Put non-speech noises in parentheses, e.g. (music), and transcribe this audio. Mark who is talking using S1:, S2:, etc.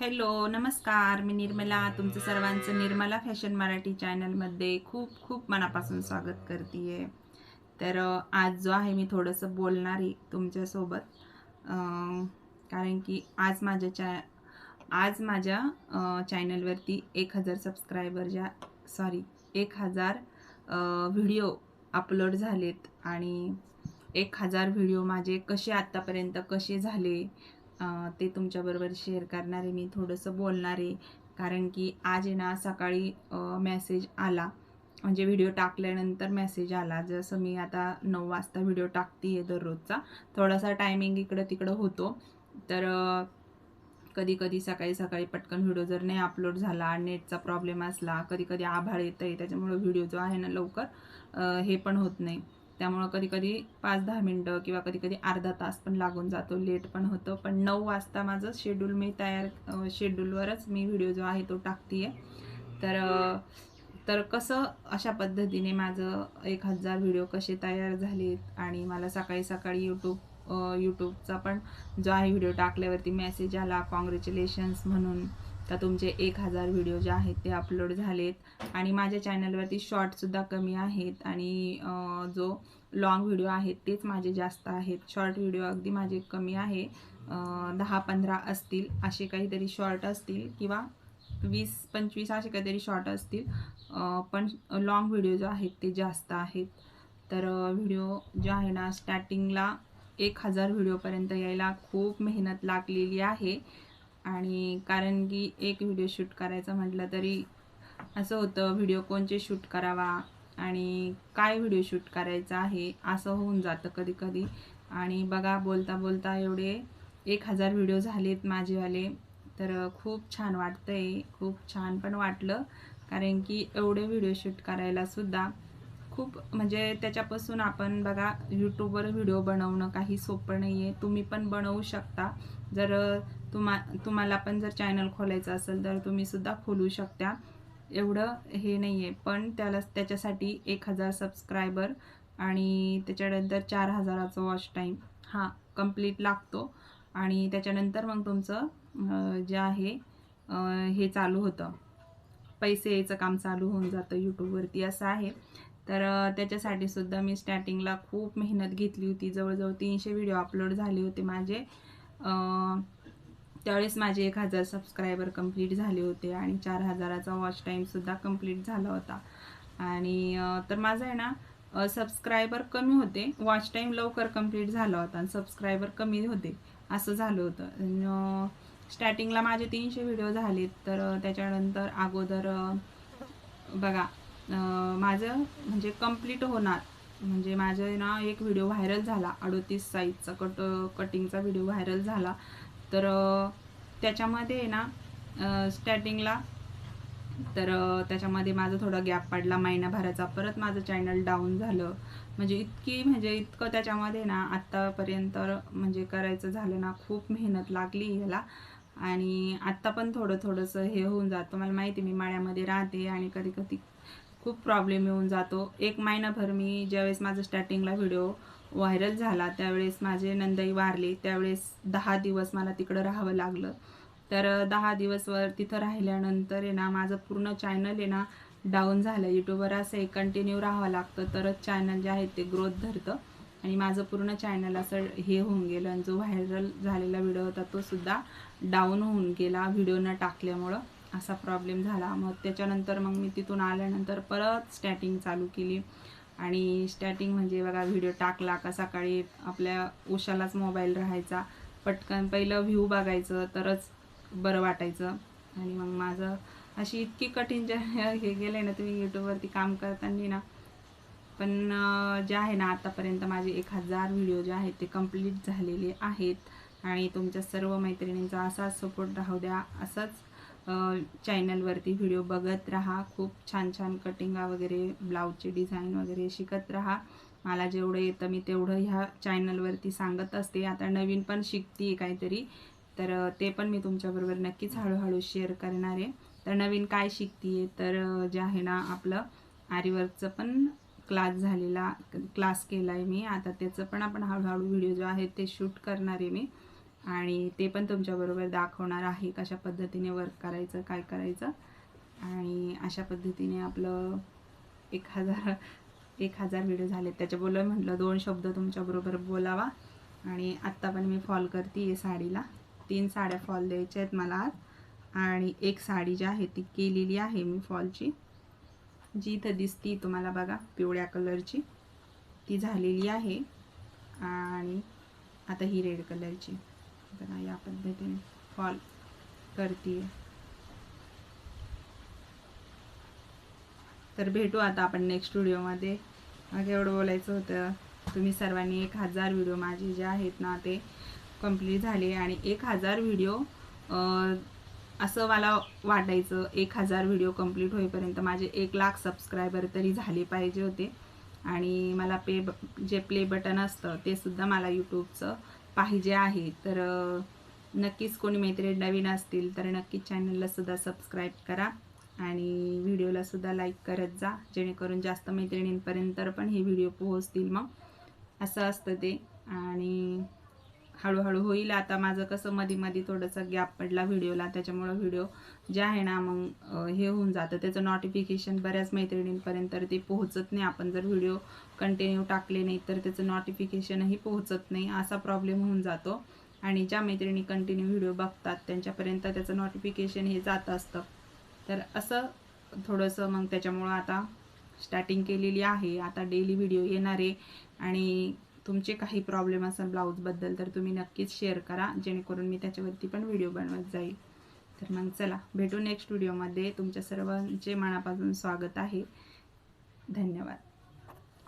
S1: Hello नमस्कार. मी निर्मला तुमचं सर्वांचं निर्मला फॅशन मराठी चॅनलमध्ये खूप खूप मनापासून स्वागत करते तर आज जो आहे मी थोडंसं बोलणार आहे तुमच्यासोबत. कारण की आज माझ्या चॅ आज माझ्या चॅनलवरती एक हजार सबस्क्रायबर ज्या सॉरी एक हजार व्हिडिओ अपलोड झालेत. आणि एक हजार व्हिडिओ माझे कसे आत्तापर्यंत कसे झाले ते तुमच्याबरोबर शेअर करणार आहे मी थोडंसं बोलणार. आहे कारण की आज आहे ना सकाळी मेसेज आला. म्हणजे व्हिडिओ टाकल्यानंतर मेसेज आला. जसं मी आता नऊ वाजता व्हिडिओ टाकते आहे दररोजचा. थोडासा टायमिंग इकडं तिकडं होतो. तर कधी कधी सकाळी सकाळी पटकन व्हिडिओ जर नाही अपलोड झाला नेटचा प्रॉब्लेम असला कधी कधी आभाळ येतं आहे त्याच्यामुळं व्हिडिओ जो आहे ना लवकर हे पण होत नाही. त्यामुळं कधीकधी पाच दहा मिनटं किंवा कधी कधी अर्धा तास पण लागून जातो लेट पण होतं. पण नऊ वाजता माझं शेड्यूल मी तयार शेड्यूलवरच मी व्हिडिओ जो आहे तो टाकते आहे तर तर कसं अशा पद्धतीने माझं एक हजार व्हिडिओ कसे तयार झालेत आणि मला सकाळी सकाळी यूट्यूब यूट्यूबचा पण जो आहे व्हिडिओ टाकल्यावरती मेसेज आला कॉंग्रॅच्युलेशन्स म्हणून. तर तुमचे एक हजार व्हिडिओ जे आहेत ते अपलोड झालेत. आणि माझ्या चॅनलवरती शॉर्टसुद्धा कमी आहेत. आणि जो लॉंग व्हिडिओ आहेत तेच माझे जास्त आहेत. शॉर्ट व्हिडिओ अगदी माझे कमी आहे. दहा पंधरा असतील असे काहीतरी शॉर्ट असतील किंवा वीस पंचवीस असे काहीतरी शॉर्ट असतील. पण लॉंग व्हिडिओ जो आहेत ते जास्त आहेत. तर व्हिडिओ जो आहे ना स्टार्टिंगला एक हजार व्हिडिओपर्यंत यायला खूप मेहनत लागलेली आहे. आणि कारण की एक व्हिडिओ शूट करायचा म्हटलं तरी असं होतं व्हिडिओ कोणचे शूट करावा आणि काय व्हिडिओ शूट करायचा आहे असं होऊन जातं कधी कधी आणि बघा बोलता बोलता एवढे एक हजार व्हिडिओ झालेत माझेवाले. तर खूप छान वाटतंय खूप छान पण वाटलं. कारण की एवढे व्हिडिओ शूट करायलासुद्धा खूप म्हणजे त्याच्यापासून आपण बघा यूट्यूबवर व्हिडिओ बनवणं काही सोपं नाही आहे तुम्ही पण बनवू शकता. जर तुम्हा तुम्हाला पण जर चॅनल खोलायचं असेल तर तुम्ही सुद्धा खोलू शकता. एवढं हे नाही आहे पण त्याला त्याच्यासाठी एक हजार सबस्क्रायबर आणि त्याच्यानंतर चार हजाराचा वॉच टाईम हा कंप्लीट लागतो. आणि त्याच्यानंतर मग तुमचं जे आहे हे चालू होतं. पैसे यायचं काम चालू होऊन जातं यूट्यूबवरती असं आहे. तर त्याच्यासाठी सुद्धा मी स्टार्टिंगला खूप मेहनत घेतली होती. जवळजवळ तीनशे व्हिडिओ अपलोड झाले होते माझे. त्यावेळेस माझे एक हजार सबस्क्रायबर कंप्लीट झाले होते आणि चार हजाराचा वॉच टाईमसुद्धा कंप्लीट झाला होता. आणि तर माझं आहे ना सबस्क्रायबर कमी होते. वॉच टाईम लवकर कंप्लीट झाला होता आणि सबस्क्रायबर कमी होते. असं झालं होतं. स्टार्टिंगला माझे तीनशे व्हिडिओ झालेत. तर त्याच्यानंतर अगोदर बघा माझं म्हणजे कंप्लीट होणार. म्हणजे माझं ना एक व्हिडिओ व्हायरल झाला अडोतीस साईजचा कट कटिंगचा व्हिडिओ व्हायरल झाला. तर त्याच्यामध्ये आहे ना स्टार्टिंगला तर त्याच्यामध्ये माझं थोडा गॅप पडला महिनाभराचा. परत माझं चॅनल डाऊन झालं. म्हणजे इतकी म्हणजे इतकं त्याच्यामध्ये ना आत्तापर्यंत म्हणजे करायचं झालं ना खूप मेहनत लागली ह्याला आणि आत्ता पण थोडं थोडंसं हे होऊन जातं. मला माहिती मी माळ्यामध्ये राहते आणि कधी कधी खूप प्रॉब्लेम येऊन जातो. एक महिनाभर मी ज्यावेळेस माझं स्टार्टिंगला व्हिडिओ व्हायरल झाला त्यावेळेस माझे नंदई वारले. त्यावेळेस दहा दिवस मला तिकडं राहावं लागलं. तर दहा दिवसवर तिथं राहिल्यानंतर आहे ना माझं पूर्ण चॅनल आहे ना डाऊन झालं. यूट्यूबवर असं एक कंटिन्यू राहावं लागतं. तरच चॅनल जे आहे ते ग्रोथ धरतं. आणि माझं पूर्ण चॅनल असं हे होऊन गेलं. आणि जो व्हायरल झालेला व्हिडिओ होता तो सुद्धा डाऊन होऊन गेला व्हिडिओ न टाकल्यामुळं. असा प्रॉब्लेम झाला. मग त्याच्यानंतर मग मी तिथून आल्यानंतर परत स्टॅटिंग चालू केली. आणि स्टॅटिंग म्हणजे बघा व्हिडिओ टाकला का सकाळी आपल्या उशालाच मोबाईल राहायचा. पटकन पहिलं व्ह्यू बघायचं तरच बरं वाटायचं. आणि मग माझं अशी इतकी कठीण जे (laughs) हे गेले ना तुम्ही यूट्यूबवरती काम करताना ना. पण जे आहे ना आतापर्यंत माझे एक हजार व्हिडिओ जे आहेत ते कंप्लीट झालेले आहेत. आणि तुमच्या सर्व मैत्रिणींचा असाच सपोर्ट राहू द्या. असंच चॅनलवरती व्हिडिओ बघत राहा. खूप छान छान कटिंगा वगैरे ब्लाऊजचे डिझाईन वगैरे शिकत राहा. मला जेवढं येतं मी तेवढं ह्या चॅनलवरती सांगत असते. आता नवीन पण शिकते काहीतरी. तर ते पण मी तुमच्याबरोबर नक्कीच हळूहळू शेअर करणार आहे. तर नवीन काय शिकते तर जे आहे ना आपलं आरीवर्कचं पण क्लास झालेला क्लास केला आहे मी. आता त्याचं पण आपण हळूहळू व्हिडिओ जो आहे ते शूट करणार आहे मी. आणि ते पण तुमच्याबरोबर दाखवणार आहे कशा पद्धतीने वर्क करायचं काय करायचं. आणि अशा पद्धतीने आपलं एक हजार एक हजार व्हिडिओ झाले त्याच्याबरोबर म्हटलं दोन शब्द तुमच्याबरोबर बोलावा. आणि आत्ता पण मी फॉल करते आहे साडीला. तीन साड्या फॉल द्यायच्या आहेत मला आज. आणि एक साडी जी आहे ती केलेली आहे मी फॉलची जी इथं दिसती तुम्हाला बघा पिवळ्या कलरची ती झालेली आहे. आणि आता ही रेड कलरची बघा या पद्धतीने फॉल करते तर भेटू आता आपण नेक्स्ट व्हिडिओमध्ये मग एवढं बोलायचं होतं. तुम्ही सर्वांनी एक हजार व्हिडिओ माझे जे आहेत ना ते कंप्लीट झाले आणि एक हजार व्हिडिओ असं मला वाटायचं एक हजार व्हिडिओ कंप्लीट होईपर्यंत माझे एक लाख सबस्क्रायबर तरी झाले पाहिजे होते. आणि मला पे ब जे प्ले बटन असतं ते सुद्धा मला यूट्यूबचं पाहिजे आहे तर नक्कीच कोणी मैत्रीण नवीन असतील तर नक्कीच चॅनललासुद्धा सबस्क्राईब करा आणि व्हिडिओलासुद्धा लाईक करत जा जेणेकरून जास्त मैत्रिणींपर्यंत पण हे व्हिडिओ पोहोचतील मग. असं असतं ते. आणि हळूहळू होईल. आता माझं कसं मध्ये मध्ये थोडंसं गॅप पडला व्हिडिओला त्याच्यामुळं व्हिडिओ जे आहे ना मग हे होऊन जातं. त्याचं नोटिफिकेशन बऱ्याच मैत्रिणींपर्यंत ते पोहोचत नाही. आपण जर व्हिडिओ कंटिन्यू टाकले नाही तर त्याचं नोटिफिकेशनही पोहोचत नाही. असा प्रॉब्लेम होऊन जातो. आणि ज्या मैत्रिणी कंटिन्यू व्हिडिओ बघतात त्यांच्यापर्यंत त्याचं नोटिफिकेशन हे जात असतं. तर असं थोडंसं मग त्याच्यामुळं आता स्टार्टिंग केलेली आहे. आता डेली व्हिडिओ येणार आहे. आणि तुमचे काही प्रॉब्लेम असेल ब्लाऊजबद्दल तर तुम्ही नक्कीच शेअर करा. जेणेकरून मी त्याच्यावरती पण व्हिडिओ बनवत जाईल. तर मग चला भेटू नेक्स्ट व्हिडिओमध्ये तुमच्या सर्वांचे मनापासून स्वागत आहे. धन्यवाद.